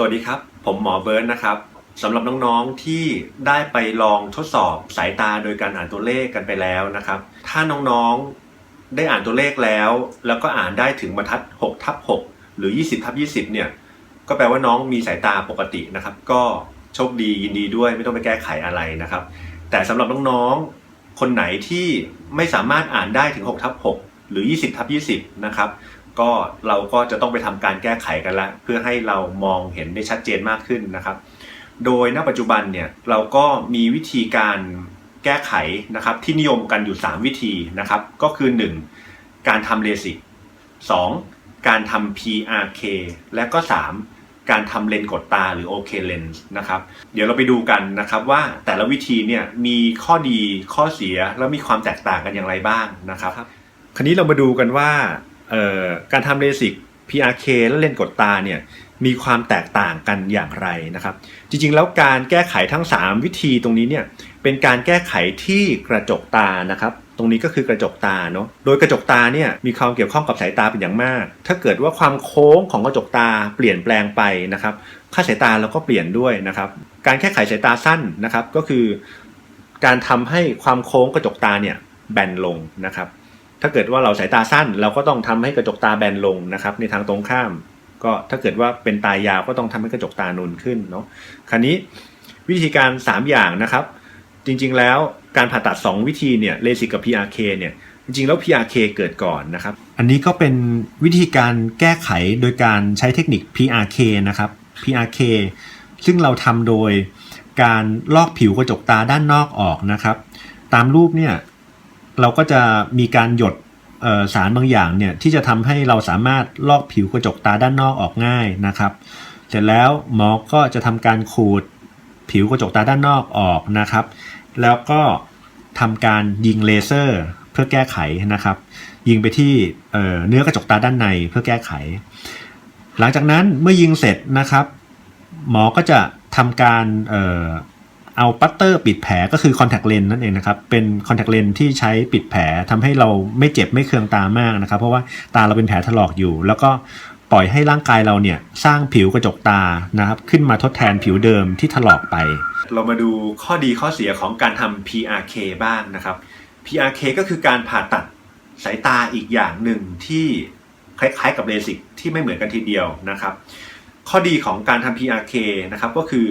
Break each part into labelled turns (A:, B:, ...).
A: สวัสดีครับ ผมหมอเบิร์นนะครับสำหรับน้องๆที่ได้ไปลองทดสอบสายตาโดยการอ่านตัวเลขกันไปแล้วนะครับ ถ้าน้องๆได้อ่านตัวเลขแล้ว แล้วก็อ่านได้ถึงบรรทัด6ทับ6หรือ 20ทับ20 เนี่ย ก็แปลว่าน้องมีสายตาปกตินะครับ ก็โชคดียินดีด้วยไม่ต้องไปแก้ไขอะไรนะครับ แต่สำหรับน้องๆคนไหนที่ไม่สามารถอ่านได้ถึง6ทับ6หรือ 20ทับ20 นะครับ ก็เราก็จะต้องไปทำการแก้ไขกันละเพื่อให้เรามองเห็นได้ชัดเจนมากขึ้นนะครับ โดยณปัจจุบันเนี่ยเราก็มีวิธีการแก้ไขนะครับที่นิยมกันอยู่ 3 วิธีนะครับ ก็คือ 1. การทำเลสิก 2. การทำ PRK และก็ 3. การทำเลนกดตาหรือ OK lens นะครับเดี๋ยวเราไปดูกันนะครับว่าแต่ละวิธีเนี่ยมีข้อดีข้อเสียแล้วมีความแตกต่างกันอย่างไรบ้างนะครับ คราวนี้เรามาดูกันว่า การทำเลสิก PRK และเลนส์กดตาเนี่ยมีความแตกต่างกันอย่างไรนะครับ จริงๆ แล้วการแก้ไขทั้ง 3 วิธีตรงนี้เนี่ยเป็นการแก้ไขที่กระจกตานะครับ ตรงนี้ก็คือกระจกตาเนาะโดยกระจกตาเนี่ยมีความเกี่ยวข้องกับสายตาเป็นอย่างมาก ถ้าเกิดว่าความโค้งของกระจกตาเปลี่ยนแปลงไปนะครับ ค่าสายตาเราก็เปลี่ยนด้วยนะครับ การแก้ไขสายตาสั้นนะครับ ก็คือ การทำให้ความโค้งกระจกตาเนี่ยแบนลงนะครับ ถ้าเกิดว่าเราสายตาสั้น เราก็ต้องทำให้กระจกตาแบนลงนะครับ ในทางตรงข้าม ก็ถ้าเกิดว่าเป็นตายาวก็ต้องทำให้กระจกตานูนขึ้นเนาะคราวนี้วิธีการ 3 อย่างนะครับ จริงๆแล้วการผ่าตัด 2 วิธีเนี่ยเลสิกกับ PRK เนี่ยจริงๆแล้ว PRK เกิดก่อนนะครับ อันนี้ก็เป็นวิธีการแก้ไขโดยการใช้เทคนิค PRK นะครับ PRK ซึ่งเราทำโดยการลอกผิวกระจกตาด้านนอกออกนะครับ ตามรูปเนี่ย เราก็จะมีการหยดสารบางอย่างเนี่ยที่จะทำให้เราสามารถลอกผิวกระจกตาด้านนอกออกง่ายนะครับ เสร็จแล้วหมอก็จะทำการขูดผิวกระจกตาด้านนอกออกนะครับ แล้วก็ทำการยิงเลเซอร์เพื่อแก้ไขนะครับ ยิงไปที่เอ่อเนื้อกระจกตาด้านในเพื่อแก้ไข หลังจากนั้นเมื่อยิงเสร็จนะครับ หมอก็จะทำการ เอาปัตเตอร์ปิดแผลก็คือคอนแทคเลนส์นั่นเองนะครับ เป็นคอนแทคเลนส์ที่ใช้ปิดแผลทำให้เราไม่เจ็บไม่เคืองตามากนะครับ เพราะว่าตาเราเป็นแผลถลอกอยู่ แล้วก็ปล่อยให้ร่างกายเราเนี่ยสร้างผิวกระจกตานะครับขึ้นมาทดแทนผิวเดิมที่ถลอกไป เรามาดูข้อดีข้อเสียของการทำ PRK บ้างนะครับ PRK ก็คือการผ่าตัดสายตาอีกอย่างหนึ่งที่คล้ายๆกับเลสิกที่ไม่เหมือนกันทีเดียวนะครับ ข้อดีของการทำ PRK นะครับก็คือ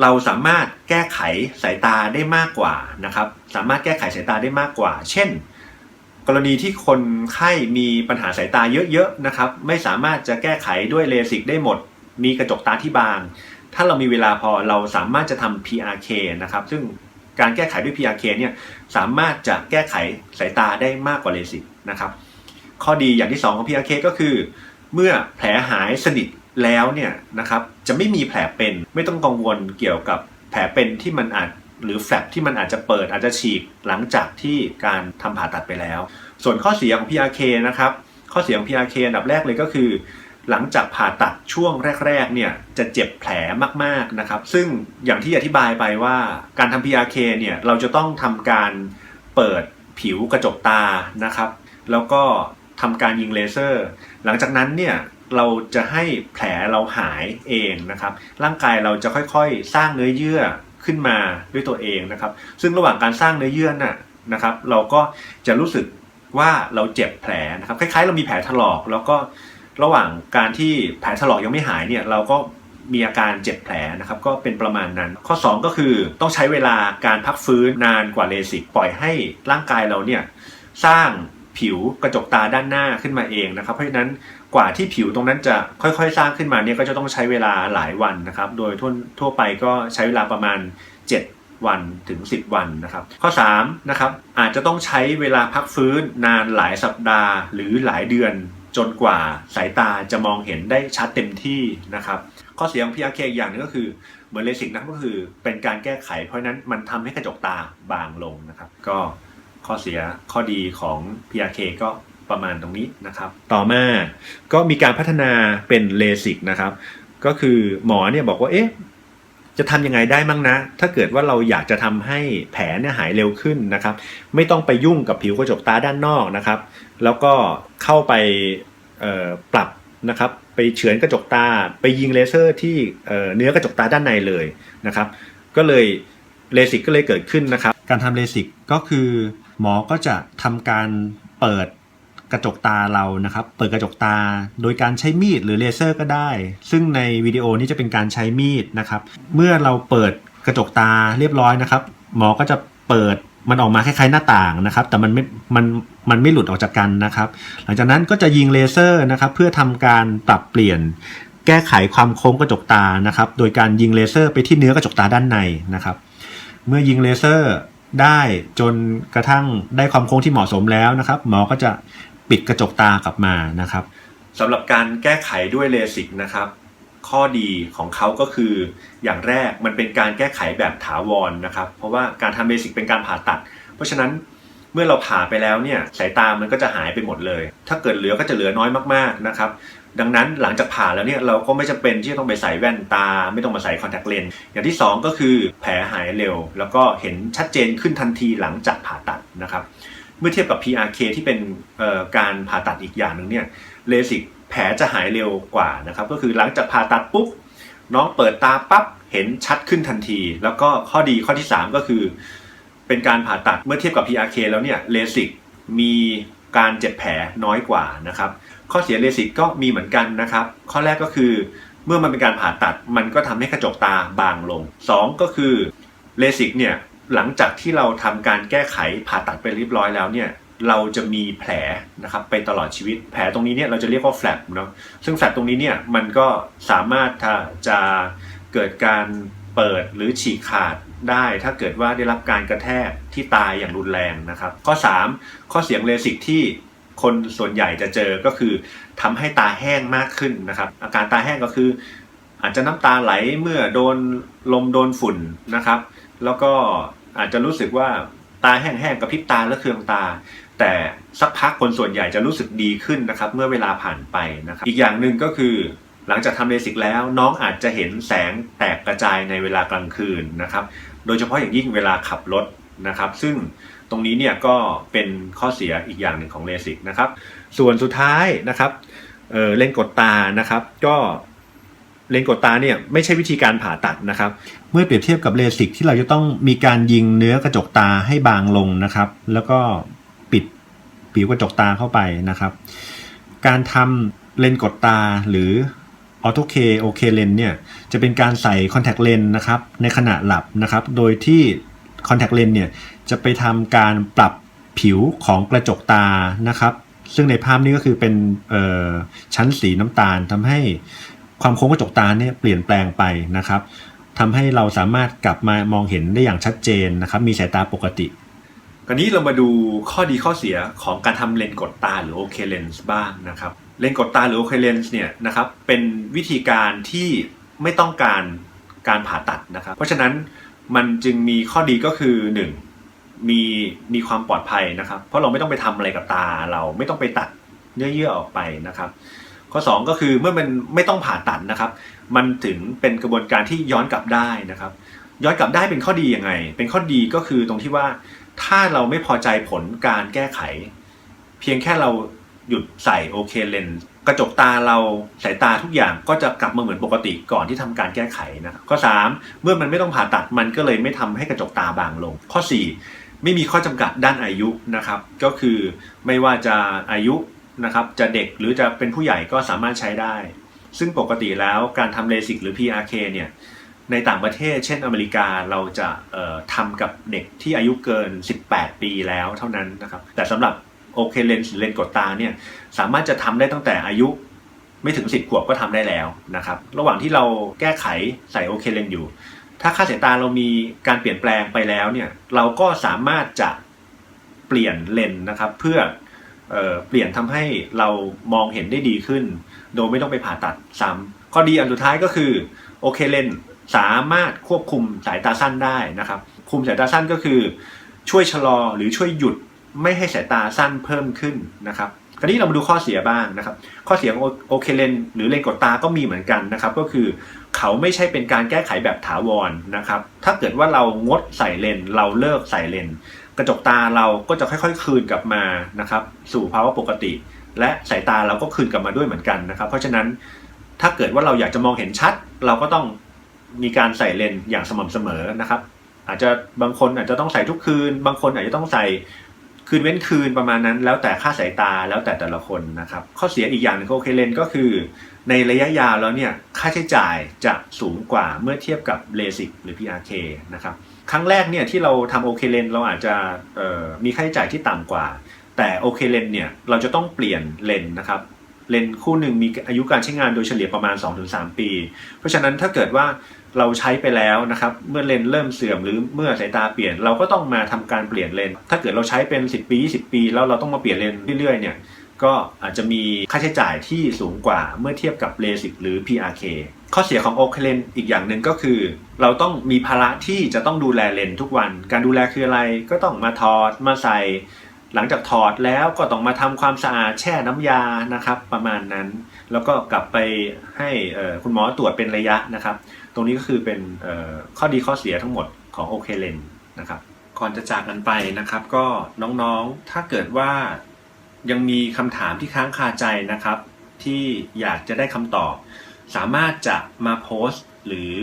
A: เราสามารถแก้ไขสายตาได้มากกว่านะครับ สามารถแก้ไขสายตาได้มากกว่า เช่น กรณีที่คนไข้มีปัญหาสายตาเยอะๆนะครับ ไม่สามารถจะแก้ไขด้วยเลสิกได้หมด มีกระจกตาที่บาง ถ้าเรามีเวลาพอเราสามารถจะทำ PRK นะครับ ซึ่งการแก้ไขด้วย PRK เนี่ยสามารถจะแก้ไขสายตาได้มากกว่าเลสิกนะครับ ข้อดีอย่างที่ 2 ของ PRK ก็คือ เมื่อแผลหายสนิท แล้วเนี่ยนะครับจะไม่มีแผลเป็นไม่ต้องกังวลเกี่ยวกับแผลเป็นที่มันอาจหรือแฟลปที่มันอาจจะเปิดอาจจะฉีกหลังจากที่การทำผ่าตัดไปแล้ว ส่วนข้อเสียของ PRK นะครับข้อเสียของ PRK อันดับแรกเลยก็คือ หลังจากผ่าตัดช่วงแรกๆเนี่ยจะเจ็บแผลมากๆนะครับ ซึ่งอย่างที่อธิบายไปว่าการทำ PRK เนี่ยเราจะต้องทำการเปิดผิวกระจกตานะครับ แล้วก็ทำการยิงเลเซอร์ หลังจากนั้นเนี่ย เราจะให้แผลเราหายเองนะครับ ร่างกายเราจะค่อยๆ สร้างเนื้อเยื่อขึ้นมาด้วยตัวเองนะครับ ซึ่งระหว่างการสร้างเนื้อเยื่อน่ะนะครับ เราก็จะรู้สึกว่าเราเจ็บแผลนะครับ คล้ายๆ เรามีแผลถลอก แล้วก็ระหว่างการที่แผลถลอกยังไม่หายเนี่ยเราก็มีอาการเจ็บแผลนะครับก็เป็นประมาณนั้น ข้อ 2 ก็คือต้องใช้เวลาการพักฟื้นนานกว่าเลสิกปล่อยให้ร่างกายเราเนี่ยสร้างผิวกระจกตาด้านหน้าขึ้นมาเองนะครับ เพราะฉะนั้น กว่าที่ผิวตรงนั้นจะค่อยๆ สร้างขึ้นมาเนี่ยก็จะต้องใช้เวลาหลายวันนะครับ โดยทั่วทั่วไปก็ใช้เวลาประมาณ 7 วันถึง 10 วันนะครับ ข้อ3นะครับอาจจะต้องใช้เวลาพักฟื้นนานหลายสัปดาห์ หรือหลายเดือนจนกว่าสายตาจะมองเห็นได้ชัดเต็มที่นะครับ ข้อเสียของ PRK อีกอย่างหนึงก็คือเหมือนเลสิกนะก็คือเป็นการแก้ไข เพราะนั้นมันทำให้กระจกตาบางลงนะครับ ก็ข้อเสียข้อดีของ PRK ก็ ประมาณตรงนี้นะครับ ต่อมาก็มีการพัฒนาเป็นเลสิกนะครับ ก็คือหมอเนี่ยบอกว่าเอ๊ะจะทำยังไงได้มั่งนะ ถ้าเกิดว่าเราอยากจะทำให้แผลเนี่ยหายเร็วขึ้นนะครับ ไม่ต้องไปยุ่งกับผิวกระจกตาด้านนอกนะครับ แล้วก็เข้าไปเอ่อปรับนะครับ ไปเฉือนกระจกตา ไปยิงเลเซอร์ที่เอ่อเนื้อกระจกตาด้านในเลยนะครับ ก็เลยเลสิกก็เลยเกิดขึ้นนะครับ การทำเลสิกก็คือหมอก็จะทำการเปิด กระจกตาเรานะครับ เปิดกระจกตา โดยการใช้มีดหรือเลเซอร์ก็ได้ ซึ่งในวิดีโอนี้จะเป็นการใช้มีดนะครับ เมื่อเราเปิดกระจกตาเรียบร้อยนะครับ หมอก็จะเปิดมันออกมาคล้ายๆหน้าต่างนะครับ แต่มันไม่มันมันไม่หลุดออกจากกันนะครับ หลังจากนั้นก็จะยิงเลเซอร์นะครับ เพื่อทำการปรับเปลี่ยน แก้ไขความโค้งกระจกตานะครับ โดยการยิงเลเซอร์ไปที่เนื้อกระจกตาด้านในนะครับ เมื่อยิงเลเซอร์ได้จนกระทั่งได้ความโค้งที่เหมาะสมแล้วนะครับ หมอก็จะ ปิดกระจกตากลับมานะครับสำหรับการแก้ไขด้วยเลสิกนะครับ ข้อดีของเขาก็คือ อย่างแรกมันเป็นการแก้ไขแบบถาวรนะครับ เพราะว่าการทำเบสิกเป็นการผ่าตัด เพราะฉะนั้นเมื่อเราผ่าไปแล้วเนี่ยสายตามันก็จะหายไปหมดเลย ถ้าเกิดเหลือก็จะเหลือน้อยมากๆนะครับดังนั้นหลังจากผ่าแล้วเนี่ยเราก็ไม่จำเป็นที่จะต้องไปใส่แว่นตา ไม่ต้องมาใส่คอนแทคเลนส์อย่างที่ 2 ก็คือแผลหายเร็ว แล้วก็เห็นชัดเจนขึ้นทันทีหลังจากผ่าตัดนะครับ มื่อเทียบกับ PRK ที่เป็นการผ่าตัดอีกอย่างหนึ่งเนี่ยเลสิกแผลจะหายเร็วกว่านะครับก็คือหลังจากผ่าตัดปุ๊บน้องเปิดตาปั๊บเห็นชัดขึ้นทันที แล้วก็ข้อดีข้อที่ 3 ก็คือ เป็นการผ่าตัดเมื่อเทียบกับ PRK แล้วเนี่ยเลสิกมีการเจ็บแผลน้อยกว่านะครับข้อเสียเลสิกก็มีเหมือนกันนะครับข้อแรกก็คือเมื่อมันเป็นการผ่าตัดมันก็ทำให้กระจกตาบางลง 2 ก็คือเลสิกเนี่ย หลังจากที่เราทำการแก้ไขผ่าตัดไปเรียบร้อยแล้วเนี่ยเราจะมีแผลนะครับไปตลอดชีวิต แผลตรงนี้เนี่ยเราจะเรียกว่าแฟลปเนาะซึ่งแฟลปตรงนี้เนี่ยมันก็สามารถจะเกิดการเปิดหรือฉีกขาดได้ ถ้าเกิดว่าได้รับการกระแทกที่ตายอย่างรุนแรงนะครับ ข้อ 3 ข้อเสียงเลสิกที่คนส่วนใหญ่จะเจอก็คือทำให้ตาแห้งมากขึ้นนะครับ อาการตาแห้งก็คือ อาจจะน้ำตาไหลเมื่อโดนลมโดนฝุ่นนะครับ แล้วก็อาจจะรู้สึกว่าตาแห้งๆกระพริบตาและเคืองตา แต่สักพักคนส่วนใหญ่จะรู้สึกดีขึ้นนะครับ เมื่อเวลาผ่านไปนะครับอีกอย่างหนึ่งก็คือหลังจากทำเลสิกแล้วน้องอาจจะเห็นแสงแตกกระจายในเวลากลางคืนนะครับ โดยเฉพาะอย่างยิ่งเวลาขับรถนะครับ ซึ่งตรงนี้เนี่ยก็เป็นข้อเสียอีกอย่างหนึ่งของเลสิกนะครับ ส่วนสุดท้ายนะครับเเลนกดตานะครับ ก็ เลนกดตาเนี่ยไม่ใช่วิธีการผ่าตัดนะครับ เมื่อเปรียบเทียบกับเลสิกที่เราจะต้องมีการยิงเนื้อกระจกตาให้บางลงนะครับ แล้วก็ปิดผิวกระจกตาเข้าไปนะครับ การทำเลนกดตาหรือออโตเคโอเคเลนเนี่ยจะเป็นการใส่คอนแทคเลนนะครับในขณะหลับนะครับ โดยที่คอนแทคเลนเนี่ยจะไปทำการปรับผิวของกระจกตานะครับ ซึ่งในภาพนี้ก็คือเป็นชั้นสีน้ำตาลทำให้ ความโค้งกระจกตาเนี่ยเปลี่ยนแปลงไปนะครับทำให้เราสามารถกลับมามองเห็นได้อย่างชัดเจนนะครับ มีสายตาปกติคราวนี้เรามาดูข้อดีข้อเสียของการทำเลนส์กดตาหรือโอเคเลนส์บ้างนะครับ เลนส์กดตาหรือโอเคเลนส์เนี่ยนะครับเป็นวิธีการที่ไม่ต้องการการผ่าตัดนะครับ เพราะฉะนั้นมันจึงมีข้อดีก็คือ 1. มีมีความปลอดภัยนะครับ เพราะเราไม่ต้องไปทำอะไรกับตาเราไม่ต้องไปตัดเนื้อเยื่อออกไปนะครับ ข้อ 2 ก็คือเมื่อมันไม่ต้องผ่าตัดนะครับ มันถึงเป็นกระบวนการที่ย้อนกลับได้นะครับ ย้อนกลับได้เป็นข้อดียังไง เป็นข้อดีก็คือตรงที่ว่าถ้าเราไม่พอใจผลการแก้ไข เพียงแค่เราหยุดใส่โอเคเลนกระจกตาเราสายตาทุกอย่างก็จะกลับมาเหมือนปกติก่อนที่ทำการแก้ไขนะข้อ 3 เมื่อมันไม่ต้องผ่าตัดมันก็เลยไม่ทำให้กระจกตาบางลง ข้อ 4 ไม่มีข้อจำกัดด้านอายุนะครับ ก็คือไม่ว่าจะอายุ นะครับจะเด็กหรือจะเป็นผู้ใหญ่ก็สามารถใช้ได้ ซึ่งปกติแล้วการทำเลสิกหรือ PRK เนี่ยในต่างประเทศ เช่นอเมริกาเราจะทำกับเด็กที่อายุเกิน 18 ปีแล้วเท่านั้นนะครับ แต่สำหรับโอเคเลนส์เลนกดตาเนี่ยสามารถจะทำได้ตั้งแต่อายุไม่ถึง 10 ขวบก็ทำได้แล้วนะครับ ระหว่างที่เราแก้ไขใส่โอเคเลนอยู่ ถ้าค่าสายตาเรามีการเปลี่ยนแปลงไปแล้วเนี่ยเราก็สามารถจะเปลี่ยนเลนนะครับ เพื่อ เเปลี่ยนทำให้เรามองเห็นได้ดีขึ้น โดยไม่ต้องไปผ่าตัดซ้ำข้อดีอันสุดท้ายก็คือโอเคเลนสามารถควบคุมสายตาสั้นได้นะครับ คุมสายตาสั้นก็คือ ช่วยชะลอหรือช่วยหยุดไม่ให้สายตาสั้นเพิ่มขึ้นนะครับคราวนี้เรามาดูข้อเสียบ้างนะครับ ข้อเสียของโอเคเลนหรือเลนกดตาก็มีเหมือนกันนะครับ ก็คือเขาไม่ใช่เป็นการแก้ไขแบบถาวรนะครับ ถ้าเกิดว่าเรางดใส่เลนเราเลิกใส่เลน กระจกตาเราก็จะค่อย ๆ คืนกลับมานะครับ สู่ภาวะปกติ และสายตาเราก็คืนกลับมาด้วยเหมือนกันนะครับ เพราะฉะนั้นถ้าเกิดว่าเราอยากจะมองเห็นชัด เราก็ต้องมีการใส่เลนส์อย่างสม่ำเสมอนะครับ อาจจะบางคนอาจจะต้องใส่ทุกคืน บางคนอาจจะต้องใส่คืนเว้นคืนประมาณนั้น แล้วแต่ค่าสายตาแล้วแต่แต่ละคนนะครับ ข้อเสียอีกอย่างนึงของโอเคเลนก็คือ ในระยะยาวแล้วเนี่ยค่าใช้จ่ายจะสูงกว่าเมื่อเทียบกับเลสิกหรือ PRK นะครับ ครั้งแรกเนี่ยที่เราทำโอเคเลนเราอาจจะมีค่าใช้จ่ายที่ต่ำกว่า แต่โอเคเลนเนี่ยเราจะต้องเปลี่ยนเลนนะครับเลนคู่หนึ่งมีอายุการใช้งานโดยเฉลี่ยประมาณ 2-3 ปี เพราะฉะนั้นถ้าเกิดว่าเราใช้ไปแล้วนะครับ เมื่อเลนเริ่มเสื่อมหรือเมื่อสายตาเปลี่ยน เราก็ต้องมาทำการเปลี่ยนเลน ถ้าเกิดเราใช้เป็น 10 ปี 20 ปี แล้วเราต้องมาเปลี่ยนเลนเรื่อยๆ เนี่ยก็อาจจะมีค่าใช้จ่ายที่สูงกว่าเมื่อเทียบกับเลสิกหรือ PRK ข้อเสียของโอเคเลนอีกอย่างหนึ่งก็คือ เราต้องมีภาระที่จะต้องดูแลเลนทุกวัน การดูแลคืออะไรก็ต้องมาถอดมาใส่ หลังจากถอดแล้วก็ต้องมาทำความสะอาดแช่น้ำยานะครับ ประมาณนั้น แล้วก็กลับไปให้คุณหมอตรวจเป็นระยะนะครับ ตรงนี้ก็คือเป็นข้อดีข้อเสียทั้งหมดของโอเคเลนนะครับก่อนจะจากกันไปนะครับ ก็น้องๆถ้าเกิดว่ายังมีคำถามที่ค้างคาใจนะครับ ที่อยากจะได้คำตอบ สามารถจะมาโพสต์หรือ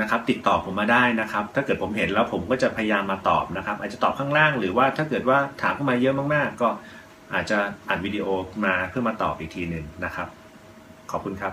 A: นะครับติดต่อผมมาได้นะครับ ถ้าเกิดผมเห็นแล้วผมก็จะพยายามมาตอบนะครับ อาจจะตอบข้างล่างหรือว่าถ้าเกิดว่าถามเข้ามาเยอะมากๆ ก็อาจจะอัดวิดีโอมาเพื่อมาตอบอีกทีหนึ่งนะครับ ขอบคุณครับ